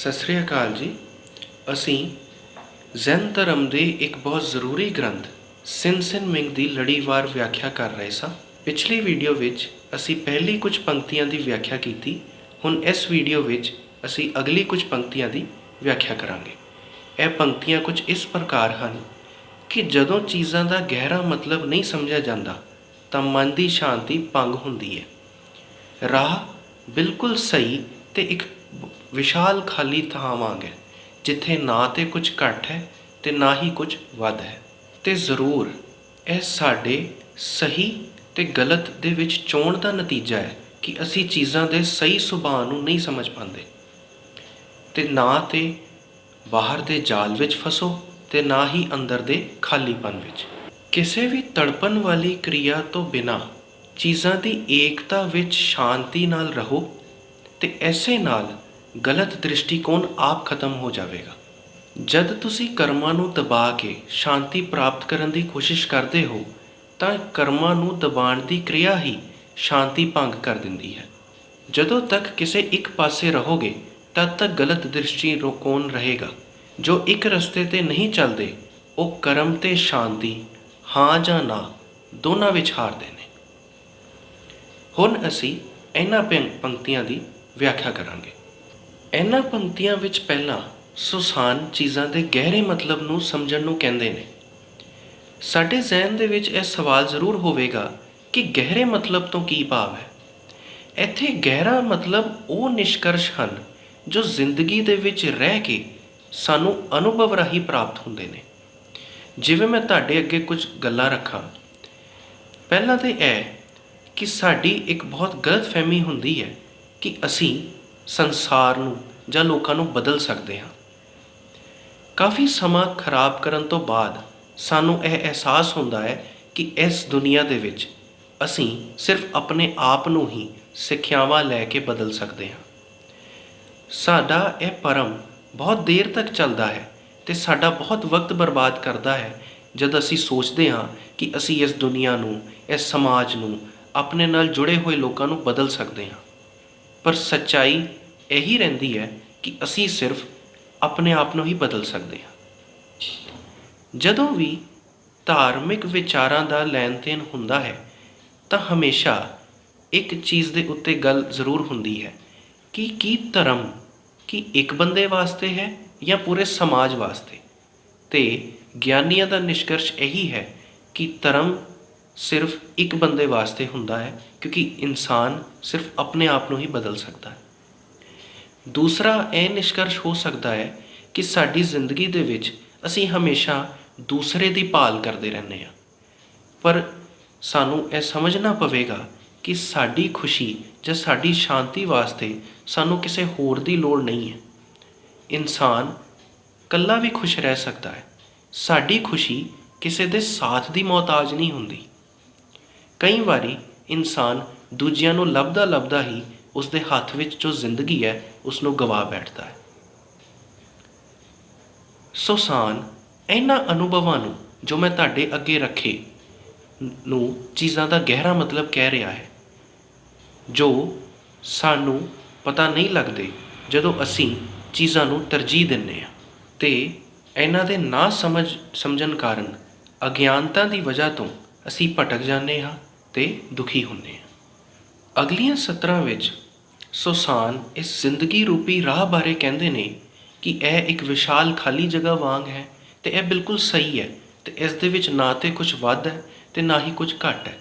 ਸਤਿ ਸ੍ਰੀ ਅਕਾਲ ਜੀ। ਅਸੀਂ ਜ਼ੈਨ ਧਰਮ ਦੇ ਇੱਕ ਬਹੁਤ ਜ਼ਰੂਰੀ ਗ੍ਰੰਥ, ਸਿਨ ਸਿਨ ਮਿੰਗ ਦੀ ਲੜੀਵਾਰ ਵਿਆਖਿਆ ਕਰ ਰਹੇ ਸਾਂ। ਪਿਛਲੀ ਵੀਡੀਓ ਵਿੱਚ ਅਸੀਂ ਪਹਿਲੀ ਕੁਝ ਪੰਕਤੀਆਂ ਦੀ ਵਿਆਖਿਆ ਕੀਤੀ, ਹੁਣ ਇਸ ਵੀਡੀਓ ਵਿੱਚ ਅਸੀਂ ਅਗਲੀ ਕੁਝ ਪੰਕਤੀਆਂ ਦੀ ਵਿਆਖਿਆ ਕਰਾਂਗੇ। ਇਹ ਪੰਕਤੀਆਂ ਕੁਝ ਇਸ ਪ੍ਰਕਾਰ ਹਨ ਕਿ ਜਦੋਂ ਚੀਜ਼ਾਂ ਦਾ ਗਹਿਰਾ ਮਤਲਬ ਨਹੀਂ ਸਮਝਿਆ ਜਾਂਦਾ, ਤਾਂ ਮਨ ਦੀ ਸ਼ਾਂਤੀ ਭੰਗ ਹੁੰਦੀ ਹੈ। ਰਾਹ ਬਿਲਕੁਲ ਸਹੀ ਤੇ ਇੱਕ ਵਿਸ਼ਾਲ ਖਾਲੀ ਥਾਂ ਵਾਂਗ ਹੈ, ਜਿੱਥੇ ਨਾ ਤੇ ਕੁਝ ਘੱਟ ਹੈ ਤੇ ਨਾ ਹੀ ਕੁਝ ਵੱਧ ਹੈ। ਤੇ ਜ਼ਰੂਰ ਇਹ ਸਾਡੇ ਸਹੀ ਤੇ ਗਲਤ ਦੇ ਵਿੱਚ ਚੋਣ ਦਾ ਨਤੀਜਾ ਹੈ ਕਿ ਅਸੀਂ ਚੀਜ਼ਾਂ ਦੇ ਸਹੀ ਸੁਭਾਅ ਨੂੰ ਨਹੀਂ ਸਮਝ ਪਾਉਂਦੇ। ਤੇ ਨਾ ਤੇ ਬਾਹਰ ਦੇ ਜਾਲ ਵਿੱਚ ਫਸੋ ਤੇ ਨਾ ਹੀ ਅੰਦਰ ਦੇ ਖਾਲੀਪਨ ਵਿੱਚ। ਕਿਸੇ ਵੀ ਤੜਪਣ ਵਾਲੀ ਕਿਰਿਆ ਤੋਂ ਬਿਨਾ ਚੀਜ਼ਾਂ ਦੀ ਏਕਤਾ ਵਿੱਚ ਸ਼ਾਂਤੀ ਨਾਲ ਰਹੋ ਤੇ ਐਸੇ ਨਾਲ ਗਲਤ ਦ੍ਰਿਸ਼ਟੀਕੋਣ ਆਪ ਖਤਮ ਹੋ ਜਾਵੇਗਾ। ਜਦ ਤੁਸੀਂ ਕਰਮਾਂ ਨੂੰ ਦਬਾ ਕੇ ਸ਼ਾਂਤੀ ਪ੍ਰਾਪਤ ਕਰਨ ਦੀ ਕੋਸ਼ਿਸ਼ ਕਰਦੇ ਹੋ, ਤਾਂ ਕਰਮਾਂ ਨੂੰ ਦਬਾਉਣ ਦੀ ਕਿਰਿਆ ਹੀ ਸ਼ਾਂਤੀ ਭੰਗ ਕਰ ਦਿੰਦੀ ਹੈ। ਜਦੋਂ ਤੱਕ ਕਿਸੇ ਇੱਕ ਪਾਸੇ ਰਹੋਗੇ, ਤਦ ਤੱਕ ਗਲਤ ਦ੍ਰਿਸ਼ਟੀ ਦ੍ਰਿਸ਼ਟੀਕੋਣ ਰਹੇਗਾ। ਜੋ ਇੱਕ ਰਸਤੇ ਤੇ ਨਹੀਂ ਚੱਲਦੇ, ਉਹ ਕਰਮ ਤੇ ਸ਼ਾਂਤੀ, ਹਾਂ ਜਾਂ ਨਾ, ਦੋਨਾਂ ਵਿੱਚ ਹਾਰਦੇ ਨੇ। ਹੁਣ ਅਸੀਂ ਇਹਨਾਂ ਪੰਕ- ਪੰਕਤੀਆਂ ਦੀ ਵਿਆਖਿਆ ਕਰਾਂਗੇ। ਇਹਨਾਂ ਪੰਕਤੀਆਂ ਵਿੱਚ ਪਹਿਲਾਂ ਸੁਸਾਨ ਚੀਜ਼ਾਂ ਦੇ ਗਹਿਰੇ ਮਤਲਬ ਨੂੰ ਸਮਝਣ ਨੂੰ ਕਹਿੰਦੇ ਨੇ। ਸਾਡੇ ਜ਼ਿਹਨ ਦੇ ਵਿੱਚ ਇਹ ਸਵਾਲ ਜ਼ਰੂਰ ਹੋਵੇਗਾ ਕਿ ਗਹਿਰੇ ਮਤਲਬ ਤੋਂ ਕੀ ਭਾਵ ਹੈ। ਇੱਥੇ ਗਹਿਰਾ ਮਤਲਬ ਉਹ ਨਿਸ਼ਕਰਸ਼ ਹਨ ਜੋ ਜ਼ਿੰਦਗੀ ਦੇ ਵਿੱਚ ਰਹਿ ਕੇ ਸਾਨੂੰ ਅਨੁਭਵ ਰਾਹੀਂ ਪ੍ਰਾਪਤ ਹੁੰਦੇ ਨੇ। ਜਿਵੇਂ ਮੈਂ ਤੁਹਾਡੇ ਅੱਗੇ ਕੁਝ ਗੱਲਾਂ ਰੱਖਾਂ। ਪਹਿਲਾਂ ਤੇ ਇਹ ਕਿ ਸਾਡੀ ਇੱਕ ਬਹੁਤ ਗਲਤ ਫਹਿਮੀ ਹੁੰਦੀ ਹੈ ਕਿ ਅਸੀਂ ਸੰਸਾਰ ਨੂੰ ਜਾਂ ਲੋਕਾਂ ਨੂੰ ਬਦਲ ਸਕਦੇ ਹਾਂ। ਕਾਫੀ ਸਮਾਂ ਖਰਾਬ ਕਰਨ ਤੋਂ ਬਾਅਦ ਸਾਨੂੰ ਇਹ ਅਹਿਸਾਸ ਹੁੰਦਾ ਹੈ ਕਿ ਇਸ ਦੁਨੀਆ ਦੇ ਵਿੱਚ ਅਸੀਂ ਸਿਰਫ ਆਪਣੇ ਆਪ ਨੂੰ ਹੀ ਸਿੱਖਿਆਵਾਂ ਲੈ ਕੇ ਬਦਲ ਸਕਦੇ ਹਾਂ। ਸਾਡਾ ਇਹ ਪਰਮ ਬਹੁਤ ਦੇਰ ਤੱਕ ਚੱਲਦਾ ਹੈ ਤੇ ਸਾਡਾ ਬਹੁਤ ਵਕਤ ਬਰਬਾਦ ਕਰਦਾ ਹੈ ਜਦ ਅਸੀਂ ਸੋਚਦੇ ਹਾਂ ਕਿ ਅਸੀਂ ਇਸ ਦੁਨੀਆ ਨੂੰ, ਇਸ ਸਮਾਜ ਨੂੰ, ਆਪਣੇ ਨਾਲ ਜੁੜੇ ਹੋਏ ਲੋਕਾਂ ਨੂੰ ਬਦਲ ਸਕਦੇ ਹਾਂ। ਪਰ ਸੱਚਾਈ ਇਹੀ ਰਹਿੰਦੀ ਹੈ ਕਿ ਅਸੀਂ ਸਿਰਫ ਆਪਣੇ ਆਪ ਨੂੰ ਹੀ ਬਦਲ ਸਕਦੇ ਹਾਂ। ਜਦੋਂ ਵੀ ਧਾਰਮਿਕ ਵਿਚਾਰਾਂ ਦਾ ਲੈਣ ਦੇਣ ਹੁੰਦਾ ਹੈ, ਤਾਂ ਹਮੇਸ਼ਾ ਇੱਕ ਚੀਜ਼ ਦੇ ਉੱਤੇ ਗੱਲ ਜ਼ਰੂਰ ਹੁੰਦੀ ਹੈ ਕਿ ਕੀ ਧਰਮ ਕੀ ਇੱਕ ਬੰਦੇ ਵਾਸਤੇ ਹੈ ਜਾਂ ਪੂਰੇ ਸਮਾਜ ਵਾਸਤੇ। ਤੇ ਗਿਆਨੀਆਂ ਦਾ ਨਿਸ਼ਕਰਸ਼ ਇਹੀ ਹੈ ਕਿ ਧਰਮ ਸਿਰਫ ਇੱਕ ਬੰਦੇ ਵਾਸਤੇ ਹੁੰਦਾ ਹੈ, ਕਿਉਂਕਿ ਇਨਸਾਨ ਸਿਰਫ ਆਪਣੇ ਆਪ ਨੂੰ ਹੀ ਬਦਲ ਸਕਦਾ ਹੈ। ਦੂਸਰਾ ਇਹ ਨਿਸ਼ਕਰਸ਼ ਹੋ ਸਕਦਾ ਹੈ ਕਿ ਸਾਡੀ ਜ਼ਿੰਦਗੀ ਦੇ ਵਿੱਚ ਅਸੀਂ ਹਮੇਸ਼ਾ ਦੂਸਰੇ ਦੀ ਭਾਲ ਕਰਦੇ ਰਹਿੰਦੇ ਹਾਂ। ਪਰ ਸਾਨੂੰ ਇਹ ਸਮਝਣਾ ਪਵੇਗਾ ਕਿ ਸਾਡੀ ਖੁਸ਼ੀ ਜਾਂ ਸਾਡੀ ਸ਼ਾਂਤੀ ਵਾਸਤੇ ਸਾਨੂੰ ਕਿਸੇ ਹੋਰ ਦੀ ਲੋੜ ਨਹੀਂ ਹੈ। ਇਨਸਾਨ ਇਕੱਲਾ ਵੀ ਖੁਸ਼ ਰਹਿ ਸਕਦਾ ਹੈ। ਸਾਡੀ ਖੁਸ਼ੀ ਕਿਸੇ ਦੇ ਸਾਥ ਦੀ ਮੁਹਤਾਜ ਨਹੀਂ ਹੁੰਦੀ। ਕਈ ਵਾਰੀ ਇਨਸਾਨ ਦੂਜਿਆਂ ਨੂੰ ਲੱਭਦਾ ਲੱਭਦਾ ਹੀ ਉਸ ਦੇ ਹੱਥ ਵਿੱਚ ਜੋ ਜ਼ਿੰਦਗੀ ਹੈ ਉਸ ਨੂੰ ਗਵਾ ਬੈਠਦਾ ਹੈ। ਸੋਸਾਨ ਇਹਨਾਂ ਅਨੁਭਵਾਂ ਨੂੰ ਜੋ ਮੈਂ ਤੁਹਾਡੇ ਅੱਗੇ ਰੱਖੇ ਨੂੰ ਚੀਜ਼ਾਂ ਦਾ ਗਹਿਰਾ ਮਤਲਬ ਕਹਿ ਰਿਹਾ ਹੈ, ਜੋ ਸਾਨੂੰ ਪਤਾ ਨਹੀਂ ਲੱਗਦੇ ਜਦੋਂ ਅਸੀਂ ਚੀਜ਼ਾਂ ਨੂੰ ਤਰਜੀਹ ਦਿੰਨੇ ਆ ਤੇ ਇਹਨਾਂ ਦੇ ਨਾ ਸਮਝ, ਸਮਝਣ ਕਾਰਨ ਅਗਿਆਨਤਾ ਦੀ ਵਜ੍ਹਾ ਤੋਂ ਅਸੀਂ ਭਟਕ ਜਾਂਦੇ ਹਾਂ। ਤੇ ਦੁਖੀ ਹੁੰਦੇ ਹਾਂ ਅਗਲੀਆਂ ਸਤਰਾਂ ਵਿੱਚ ਸੁਸਾਨ ਇਸ ਜ਼ਿੰਦਗੀ ਰੂਪੀ ਰਾਹ ਬਾਰੇ ਕਹਿੰਦੇ ਨੇ ਕਿ ਇਹ ਇੱਕ ਵਿਸ਼ਾਲ ਖਾਲੀ ਜਗ੍ਹਾ ਵਾਂਗ ਹੈ ਤੇ ਇਹ ਬਿਲਕੁਲ ਸਹੀ ਹੈ ਤੇ ਇਸ ਦੇ ਵਿੱਚ ਨਾ ਤੇ ਕੁਝ ਵੱਧ ਹੈ ਤੇ ਨਾ ਹੀ ਕੁਝ ਘੱਟ ਹੈ।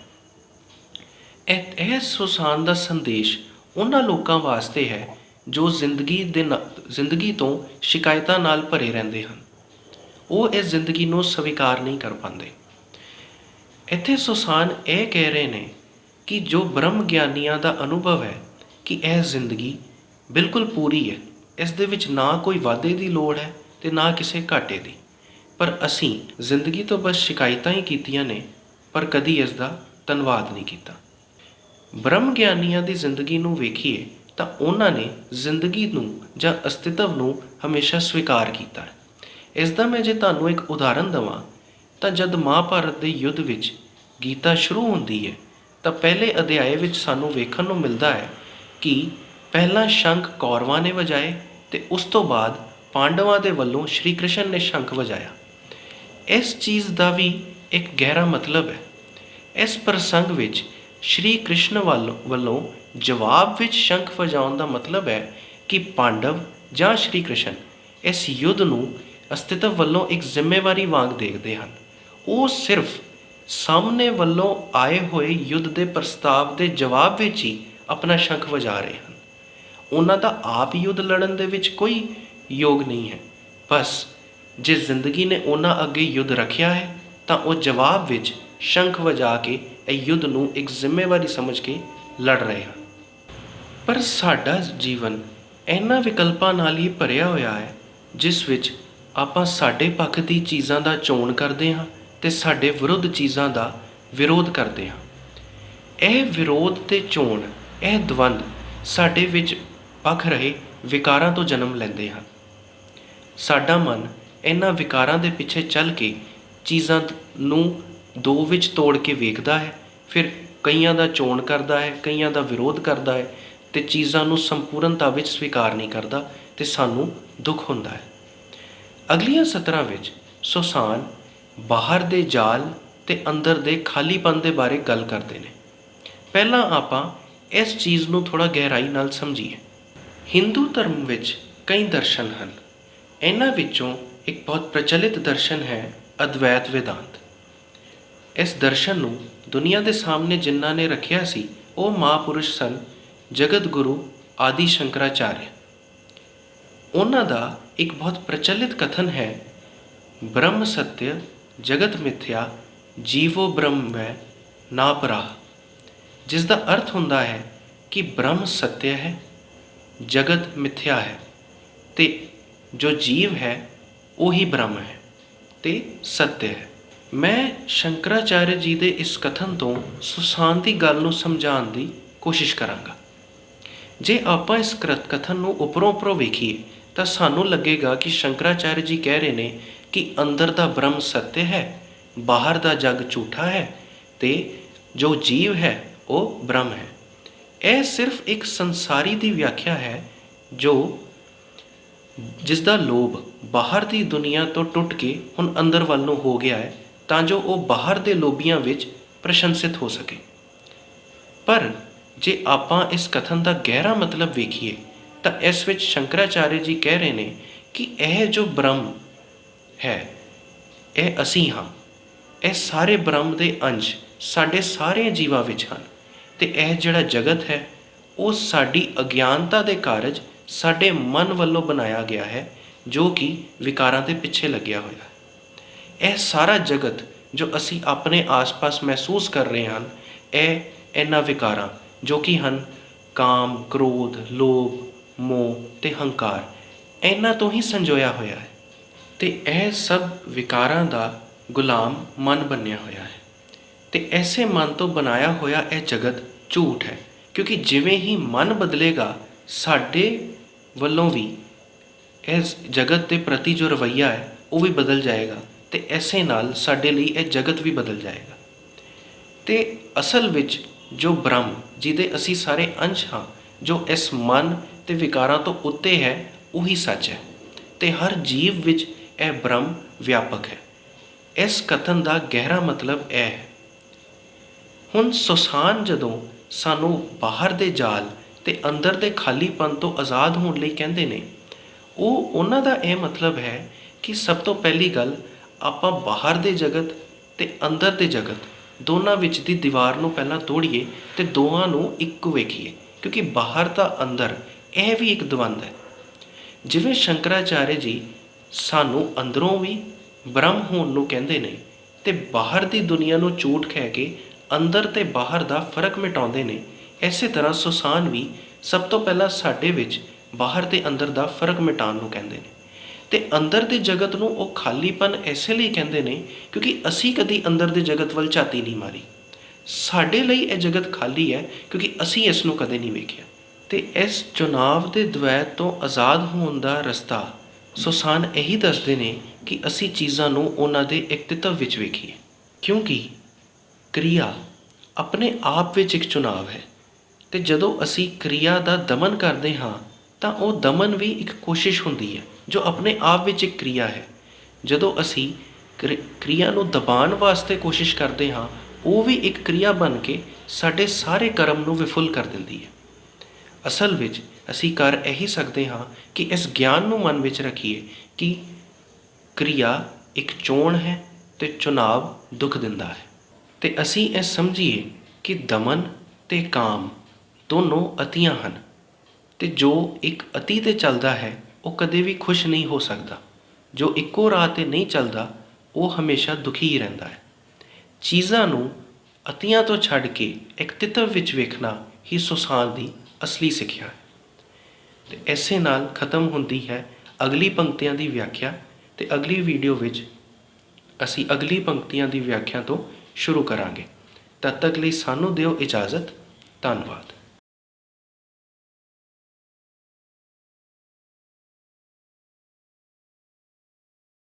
ਇਹ ਇਹ ਸੁਸਾਨ ਦਾ ਸੰਦੇਸ਼ ਉਹਨਾਂ ਲੋਕਾਂ ਵਾਸਤੇ ਹੈ ਜੋ ਜ਼ਿੰਦਗੀ ਦੇ ਨਾ- ਜ਼ਿੰਦਗੀ ਤੋਂ ਸ਼ਿਕਾਇਤਾਂ ਨਾਲ ਭਰੇ ਰਹਿੰਦੇ ਹਨ। ਉਹ ਇਸ ਜ਼ਿੰਦਗੀ ਨੂੰ ਸਵੀਕਾਰ ਨਹੀਂ ਕਰ ਪਾਉਂਦੇ। ਇੱਥੇ ਸੁਸਾਨ ਇਹ ਕਹਿ ਰਹੇ ਨੇ ਕਿ ਜੋ ਬ੍ਰਹਮ ਗਿਆਨੀਆਂ ਦਾ ਅਨੁਭਵ ਹੈ ਕਿ ਇਹ ਜ਼ਿੰਦਗੀ ਬਿਲਕੁਲ ਪੂਰੀ ਹੈ, ਇਸ ਦੇ ਵਿੱਚ ਨਾ ਕੋਈ ਵਾਧੇ ਦੀ ਲੋੜ ਹੈ ਤੇ ਨਾ ਕਿਸੇ ਘਾਟੇ ਦੀ। ਪਰ ਅਸੀਂ ਜ਼ਿੰਦਗੀ ਤੋਂ ਬਸ ਸ਼ਿਕਾਇਤਾਂ ਹੀ ਕੀਤੀਆਂ ਨੇ, ਪਰ ਕਦੀ ਇਸ ਦਾ ਧੰਨਵਾਦ ਨਹੀਂ ਕੀਤਾ। ਬ੍ਰਹਮ ਗਿਆਨੀਆਂ ਦੀ ਜ਼ਿੰਦਗੀ ਨੂੰ ਵੇਖੀਏ ਤਾਂ ਉਹਨਾਂ ਨੇ ਜ਼ਿੰਦਗੀ ਨੂੰ ਜਾਂ ਅਸਤਿਤਵ ਨੂੰ ਹਮੇਸ਼ਾ ਸਵੀਕਾਰ ਕੀਤਾ ਹੈ। ਇਸ ਦਾ ਮੈਂ ਜੇ ਤੁਹਾਨੂੰ ਇੱਕ ਉਦਾਹਰਨ ਦਵਾਂ ਤਾਂ ਜਦ ਮਹਾਭਾਰਤ ਦੇ ਯੁੱਧ ਵਿੱਚ ਗੀਤਾ ਸ਼ੁਰੂ ਹੁੰਦੀ ਹੈ, ਤਾਂ ਪਹਿਲੇ ਅਧਿਆਏ ਵਿੱਚ ਸਾਨੂੰ ਵੇਖਣ ਨੂੰ ਮਿਲਦਾ ਹੈ ਕਿ ਪਹਿਲਾਂ ਸ਼ੰਖ ਕੌਰਵਾਂ ਨੇ ਵਜਾਏ ਤੇ ਉਸ ਤੋਂ ਬਾਅਦ ਪਾਂਡਵਾਂ ਦੇ ਵੱਲੋਂ ਸ਼੍ਰੀ ਕ੍ਰਿਸ਼ਨ ਨੇ ਸ਼ੰਖ ਵਜਾਇਆ। ਇਸ ਚੀਜ਼ ਦਾ ਵੀ ਇੱਕ ਗਹਿਰਾ ਮਤਲਬ ਹੈ। ਇਸ ਪ੍ਰਸੰਗ ਵਿੱਚ ਸ਼੍ਰੀ ਕ੍ਰਿਸ਼ਨ ਵੱਲ, ਵੱਲੋਂ ਜਵਾਬ ਵਿੱਚ ਸ਼ੰਖ ਵਜਾਉਣ ਦਾ ਮਤਲਬ ਹੈ ਕਿ ਪਾਂਡਵ ਜਾਂ ਸ਼੍ਰੀ ਕ੍ਰਿਸ਼ਨ ਇਸ ਯੁੱਧ ਨੂੰ ਅਸਤਿਤਵ ਵੱਲੋਂ ਇੱਕ ਜ਼ਿੰਮੇਵਾਰੀ ਵਾਂਗ ਦੇਖਦੇ ਹਨ। ਉਹ ਸਿਰਫ ਸਾਹਮਣੇ ਵੱਲੋਂ ਆਏ ਹੋਏ ਯੁੱਧ ਦੇ ਪ੍ਰਸਤਾਵ ਦੇ ਜਵਾਬ ਵਿੱਚ ਹੀ ਆਪਣਾ ਸ਼ੰਖ ਵਜਾ ਰਹੇ ਹਨ। ਉਹਨਾਂ ਦਾ ਆਪ ਯੁੱਧ ਲੜਨ ਦੇ ਵਿੱਚ ਕੋਈ ਯੋਗ ਨਹੀਂ ਹੈ। ਬਸ ਜੇ ਜ਼ਿੰਦਗੀ ਨੇ ਉਹਨਾਂ ਅੱਗੇ ਯੁੱਧ ਰੱਖਿਆ ਹੈ, ਤਾਂ ਉਹ ਜਵਾਬ ਵਿੱਚ ਸ਼ੰਖ ਵਜਾ ਕੇ ਇਹ ਯੁੱਧ ਨੂੰ ਇੱਕ ਜ਼ਿੰਮੇਵਾਰੀ ਸਮਝ ਕੇ ਲੜ ਰਹੇ ਹਨ। ਪਰ ਸਾਡਾ ਜੀਵਨ ਇਹਨਾਂ ਵਿਕਲਪਾਂ ਨਾਲ ਹੀ ਭਰਿਆ ਹੋਇਆ ਹੈ, ਜਿਸ ਵਿੱਚ ਆਪਾਂ ਸਾਡੇ ਪੱਖ ਦੀ ਚੀਜ਼ਾਂ ਦਾ ਚੋਣ ਕਰਦੇ ਹਾਂ ਤੇ ਸਾਡੇ ਵਿਰੁੱਧ ਚੀਜ਼ਾਂ ਦਾ ਵਿਰੋਧ ਕਰਦੇ ਹਾਂ। ਇਹ ਵਿਰੋਧ ਤੇ ਚੋਣ, ਇਹ ਦਵੰਦ ਸਾਡੇ ਵਿੱਚ ਪੱਖ ਰਹੇ ਵਿਕਾਰਾਂ ਤੋਂ ਜਨਮ ਲੈਂਦੇ ਹਨ। ਸਾਡਾ ਮਨ ਇਹਨਾਂ ਵਿਕਾਰਾਂ ਦੇ ਪਿੱਛੇ ਚੱਲ ਕੇ ਚੀਜ਼ਾਂ ਨੂੰ ਦੋ ਵਿੱਚ ਤੋੜ ਕੇ ਵੇਖਦਾ ਹੈ, ਫਿਰ ਕਈਆਂ ਦਾ ਚੋਣ ਕਰਦਾ ਹੈ, ਕਈਆਂ ਦਾ ਵਿਰੋਧ ਕਰਦਾ ਹੈ ਤੇ ਚੀਜ਼ਾਂ ਨੂੰ ਸੰਪੂਰਨਤਾ ਵਿੱਚ ਸਵੀਕਾਰ ਨਹੀਂ ਕਰਦਾ ਤੇ ਸਾਨੂੰ ਦੁੱਖ ਹੁੰਦਾ ਹੈ। ਅਗਲੀਆਂ ਸਤਰਾਂ ਵਿੱਚ ਸੁਸਾਨ ਬਾਹਰ ਦੇ ਜਾਲ ਤੇ ਅੰਦਰ ਦੇ ਖਾਲੀਪਨ ਦੇ ਬਾਰੇ ਗੱਲ ਕਰਦੇ ਨੇ। ਪਹਿਲਾਂ ਆਪਾਂ ਇਸ ਚੀਜ਼ ਨੂੰ ਥੋੜਾ ਗਹਿਰਾਈ ਨਾਲ ਸਮਝੀਏ। ਹਿੰਦੂ ਧਰਮ ਵਿੱਚ ਕਈ ਦਰਸ਼ਨ ਹਨ। ਇਹਨਾਂ ਵਿੱਚੋਂ ਇੱਕ ਬਹੁਤ ਪ੍ਰਚਲਿਤ ਦਰਸ਼ਨ ਹੈ ਅਦਵੈਤ ਵੇਦਾਂਤ। ਇਸ ਦਰਸ਼ਨ ਨੂੰ ਦੁਨੀਆ ਦੇ ਸਾਹਮਣੇ ਜਿਨ੍ਹਾਂ ਨੇ ਰੱਖਿਆ ਸੀ, ਉਹ ਮਹਾਪੁਰਸ਼ ਸਨ ਜਗਤ ਗੁਰੂ ਆਦਿ ਸ਼ੰਕਰਾਚਾਰਿਆ ਉਹਨਾਂ ਦਾ ਇੱਕ ਬਹੁਤ ਪ੍ਰਚਲਿਤ ਕਥਨ ਹੈ, ਬ੍ਰਹਮ ਸਤਿਅ ਜਗਤ ਮਿਥਿਆ, ਜੀਵੋ ਬ੍ਰਹਮ ਵੈ ਨਾ ਪਰਾ ਜਿਸ ਦਾ ਅਰਥ ਹੁੰਦਾ ਹੈ ਕਿ ਬ੍ਰਹਮ ਸਤਿ ਹੈ, ਜਗਤ ਮਿਥਿਆ ਹੈ, ਤੇ ਜੋ ਜੀਵ ਹੈ, ਉਹੀ ਬ੍ਰਹਮ ਹੈ, ਤੇ ਸਤਿ ਹੈ। ਮੈਂ ਸ਼ੰਕਰਾਚਾਰਿਆ ਜੀ ਦੇ ਇਸ ਕਥਨ ਤੋਂ ਸੁਸਾਨ ਦੀ ਗੱਲ ਨੂੰ ਸਮਝਾਉਣ ਦੀ ਕੋਸ਼ਿਸ਼ ਕਰਾਂਗਾ। ਜੇ ਆਪਾਂ ਇਸ ਕ੍ਰਤ ਕਥਨ ਨੂੰ ਉੱਪਰੋਂ ਉੱਪਰੋਂ ਵੇਖੀਏ, ਤਾਂ ਸਾਨੂੰ ਲੱਗੇਗਾ ਕਿ ਸ਼ੰਕਰਾਚਾਰਿਆ ਜੀ ਕਹਿ ਰਹੇ ਨੇ ਕਿ ਅੰਦਰ ਦਾ ਬ੍ਰਹਮ ਸਤਿ ਹੈ, ਬਾਹਰ ਦਾ ਜਗ ਝੂਠਾ ਹੈ ਤੇ ਜੋ ਜੀਵ ਹੈ, ਉਹ ਬ੍ਰਹਮ ਹੈ। ਇਹ ਸਿਰਫ ਇੱਕ ਸੰਸਾਰੀ ਦੀ ਵਿਆਖਿਆ ਹੈ, ਜੋ ਜਿਸ ਦਾ ਲੋਭ ਬਾਹਰ ਦੀ ਦੁਨੀਆ ਤੋਂ ਟੁੱਟ ਕੇ ਹੁਣ ਅੰਦਰ ਵੱਲ ਨੂੰ ਹੋ ਗਿਆ ਹੈ, ਤਾਂ ਜੋ ਉਹ ਬਾਹਰ ਦੇ ਲੋਭੀਆਂ ਵਿੱਚ ਪ੍ਰਸ਼ੰਸਿਤ ਹੋ ਸਕੇ। ਪਰ ਜੇ ਆਪਾਂ ਇਸ ਕਥਨ ਦਾ ਗਹਿਰਾ ਮਤਲਬ ਵੇਖੀਏ, ਤਾਂ ਇਸ ਵਿੱਚ ਸ਼ੰਕਰਾਚਾਰਿਆ ਜੀ ਕਹਿ ਰਹੇ ਨੇ ਕਿ ਇਹ ਜੋ ਬ੍ਰਹਮ ਹੈ। ਇਹ ਅਸੀਂ ਹਾਂ। ਇਹ ਸਾਰੇ ਬ੍ਰਹਮ ਦੇ ਅੰਸ਼ ਸਾਡੇ ਸਾਰੇ ਜੀਵਾਂ ਵਿੱਚ ਹਨ। ਤੇ ਇਹ ਜਿਹੜਾ ਜਗਤ ਹੈ ਉਹ ਸਾਡੀ ਅਗਿਆਨਤਾ ਦੇ ਕਾਰਜ ਸਾਡੇ ਮਨ ਵੱਲੋਂ ਬਣਾਇਆ ਗਿਆ ਹੈ ਜੋ ਕਿ ਵਿਕਾਰਾਂ ਦੇ ਪਿੱਛੇ ਲੱਗਿਆ ਹੋਇਆ ਹੈ। ਇਹ ਸਾਰਾ ਜਗਤ ਜੋ ਅਸੀਂ ਆਪਣੇ ਆਸ-ਪਾਸ ਮਹਿਸੂਸ ਕਰ ਰਹੇ ਹਾਂ ਇਹ ਇਹਨਾਂ ਵਿਕਾਰਾਂ ਜੋ ਕਿ ਹਨ ਕਾਮ, ਕ੍ਰੋਧ, ਲੋਭ, ਮੋਹ ਤੇ ਹੰਕਾਰ ਇਹਨਾਂ ਤੋਂ ਹੀ ਸੰਜੋਇਆ ਹੋਇਆ ਹੈ। ਤੇ ਇਹ ਸਭ ਵਿਕਾਰਾਂ ਦਾ ਗੁਲਾਮ ਮਨ ਬਣਿਆ ਹੋਇਆ ਹੈ। ਤੇ ਐਸੇ ਮਨ ਤੋਂ ਬਣਾਇਆ ਹੋਇਆ ਇਹ ਜਗਤ ਝੂਠ ਹੈ, ਕਿਉਂਕਿ ਜਿਵੇਂ ਹੀ ਮਨ ਬਦਲੇਗਾ, ਸਾਡੇ ਵੱਲੋਂ ਵੀ ਇਸ ਜਗਤ ਦੇ ਪ੍ਰਤੀ ਜੋ ਰਵਈਆ ਹੈ, ਉਹ ਵੀ ਬਦਲ ਜਾਏਗਾ ਤੇ ਐਸੇ ਨਾਲ ਸਾਡੇ ਲਈ ਇਹ ਜਗਤ ਵੀ ਬਦਲ ਜਾਏਗਾ। ਤੇ ਅਸਲ ਵਿੱਚ ਜੋ ਬ੍ਰਹਮ, ਜਿਹਦੇ ਅਸੀਂ ਸਾਰੇ ਅੰਸ਼ ਹਾਂ, ਜੋ ਇਸ ਮਨ ਤੇ ਵਿਕਾਰਾਂ ਤੋਂ ਉੱਤੇ ਹੈ, ਉਹੀ ਸੱਚ ਹੈ। ਤੇ ਹਰ ਜੀਵ ਵਿੱਚ ਇਹ ਬ੍ਰਹਮ ਵਿਆਪਕ ਹੈ। ਇਸ ਕਥਨ ਦਾ ਗਹਿਰਾ ਮਤਲਬ ਇਹ ਹੈ, ਹੁਣ ਸੁਸਾਨ ਜਦੋਂ ਸਾਨੂੰ ਬਾਹਰ ਦੇ ਜਾਲ ਤੇ ਅੰਦਰ ਦੇ ਖਾਲੀਪਨ ਤੋਂ ਆਜ਼ਾਦ ਹੋਣ ਲਈ ਕਹਿੰਦੇ ਨੇ, ਉਹ ਉਹਨਾਂ ਦਾ ਇਹ ਮਤਲਬ ਹੈ ਕਿ ਸਭ ਤੋਂ ਪਹਿਲੀ ਗੱਲ ਆਪਾਂ ਬਾਹਰ ਦੇ ਜਗਤ ਤੇ ਅੰਦਰ ਦੇ ਜਗਤ ਦੋਨਾਂ ਵਿੱਚ ਦੀ ਦੀਵਾਰ ਨੂੰ ਪਹਿਲਾਂ ਤੋੜੀਏ ਤੇ ਦੋਹਾਂ ਨੂੰ ਇੱਕ ਵੇਖੀਏ, ਕਿਉਂਕਿ ਬਾਹਰ ਦਾ ਅੰਦਰ ਇਹ ਵੀ ਇੱਕ ਦਵੰਦ ਹੈ। ਜਿਵੇਂ ਸ਼ੰਕਰਾਚਾਰਿਆ ਜੀ ਸਾਨੂੰ ਅੰਦਰੋਂ ਵੀ ਬ੍ਰਹਮ ਹੋਣ ਨੂੰ ਕਹਿੰਦੇ ਨੇ ਤੇ ਬਾਹਰ ਦੀ ਦੁਨੀਆ ਨੂੰ ਝੂਠ ਕਹਿ ਕੇ ਅੰਦਰ ਤੇ ਬਾਹਰ ਦਾ ਫ਼ਰਕ ਮਿਟਾਉਂਦੇ ਨੇ, ਇਸੇ ਤਰ੍ਹਾਂ ਸੁਸਾਨ ਵੀ ਸਭ ਤੋਂ ਪਹਿਲਾਂ ਸਾਡੇ ਵਿੱਚ ਬਾਹਰ ਤੇ ਅੰਦਰ ਦਾ ਫ਼ਰਕ ਮਿਟਾਉਣ ਨੂੰ ਕਹਿੰਦੇ ਨੇ। ਤੇ ਅੰਦਰ ਦੇ ਜਗਤ ਨੂੰ ਉਹ ਖਾਲੀਪਨ ਐਸੇ ਲਈ ਕਹਿੰਦੇ ਨੇ ਕਿਉਂਕਿ ਅਸੀਂ ਕਦੀ ਅੰਦਰ ਦੇ ਜਗਤ ਵੱਲ ਝਾਤੀ ਨਹੀਂ ਮਾਰੀ। ਸਾਡੇ ਲਈ ਇਹ ਜਗਤ ਖਾਲੀ ਹੈ ਕਿਉਂਕਿ ਅਸੀਂ ਇਸ ਨੂੰ ਕਦੇ ਨਹੀਂ ਵੇਖਿਆ। ਤੇ ਇਸ ਚੁਣਾਵ ਦੇ ਦਵੈਤ ਤੋਂ ਆਜ਼ਾਦ ਹੋਣ ਦਾ ਰਸਤਾ ਸੁਸਾਨ ਇਹੀ ਦੱਸਦੇ ਨੇ ਕਿ ਅਸੀਂ ਚੀਜ਼ਾਂ ਨੂੰ ਉਹਨਾਂ ਦੇ ਇਕਤਿਤਵ ਵਿੱਚ ਵੇਖੀਏ। ਕਿਉਂਕਿ ਕਿਰਿਆ ਆਪਣੇ ਆਪ ਵਿੱਚ ਇੱਕ ਚੁਣਾਵ ਹੈ ਤੇ ਜਦੋਂ ਅਸੀਂ ਕਿਰਿਆ ਦਾ ਦਮਨ ਕਰਦੇ ਹਾਂ, ਤਾਂ ਉਹ ਦਮਨ ਵੀ ਇੱਕ ਕੋਸ਼ਿਸ਼ ਹੁੰਦੀ ਹੈ, ਜੋ ਆਪਣੇ ਆਪ ਵਿੱਚ ਇੱਕ ਕਿਰਿਆ ਹੈ। ਜਦੋਂ ਅਸੀਂ ਕ੍ਰਿ- ਕਿਰਿਆ ਨੂੰ ਦਬਾਉਣ ਵਾਸਤੇ ਕੋਸ਼ਿਸ਼ ਕਰਦੇ ਹਾਂ, ਉਹ ਵੀ ਇੱਕ ਕਿਰਿਆ ਬਣ ਕੇ ਸਾਡੇ ਸਾਰੇ ਕਰਮ ਨੂੰ ਵਿਫੁੱਲ ਕਰ ਦਿੰਦੀ ਹੈ। ਅਸਲ ਵਿੱਚ ਅਸੀਂ ਕਰ ਇਹੀ ਸਕਦੇ ਹਾਂ ਕਿ ਇਸ ਗਿਆਨ ਨੂੰ ਮਨ ਵਿੱਚ ਰੱਖੀਏ ਕਿ ਕਿਰਿਆ ਇੱਕ ਚੋਣ ਹੈ ਤੇ ਚੁਣਾਵ ਦੁੱਖ ਦਿੰਦਾ ਹੈ। ਤੇ ਅਸੀਂ ਇਹ ਸਮਝੀਏ ਕਿ ਦਮਨ ਤੇ ਕਾਮ ਦੋਨੋਂ ਅਤੀਆਂ ਹਨ ਤੇ ਜੋ ਇੱਕ ਅਤੀ ਤੇ ਚੱਲਦਾ ਹੈ, ਉਹ ਕਦੇ ਵੀ ਖੁਸ਼ ਨਹੀਂ ਹੋ ਸਕਦਾ। ਜੋ ਇੱਕੋ ਰਾਹ ਤੇ ਨਹੀਂ ਚੱਲਦਾ, ਉਹ ਹਮੇਸ਼ਾ ਦੁਖੀ ਹੀ ਰਹਿੰਦਾ ਹੈ। ਚੀਜ਼ਾਂ ਨੂੰ ਅਤੀਆਂ ਤੋਂ ਛੱਡ ਕੇ ਇੱਕ ਤਿਤਵ ਵਿੱਚ ਵੇਖਣਾ ਹੀ ਸੁਸਾਨ ਦੀ ਅਸਲੀ ਸਿੱਖਿਆ ਹੈ। ਤੇ ਇਸੇ ਨਾਲ ਖਤਮ ਹੁੰਦੀ ਹੈ ਅਗਲੀ ਪੰਕਤੀਆਂ ਦੀ ਵਿਆਖਿਆ ਤੇ ਅਗਲੀ ਵੀਡੀਓ ਵਿੱਚ ਅਸੀਂ ਅਗਲੀ ਪੰਕਤੀਆਂ ਦੀ ਵਿਆਖਿਆ ਤੋਂ ਸ਼ੁਰੂ ਕਰਾਂਗੇ। ਤਦ ਤੱਕ ਲਈ ਸਾਨੂੰ ਦਿਓ ਇਜਾਜ਼ਤ। ਧੰਨਵਾਦ।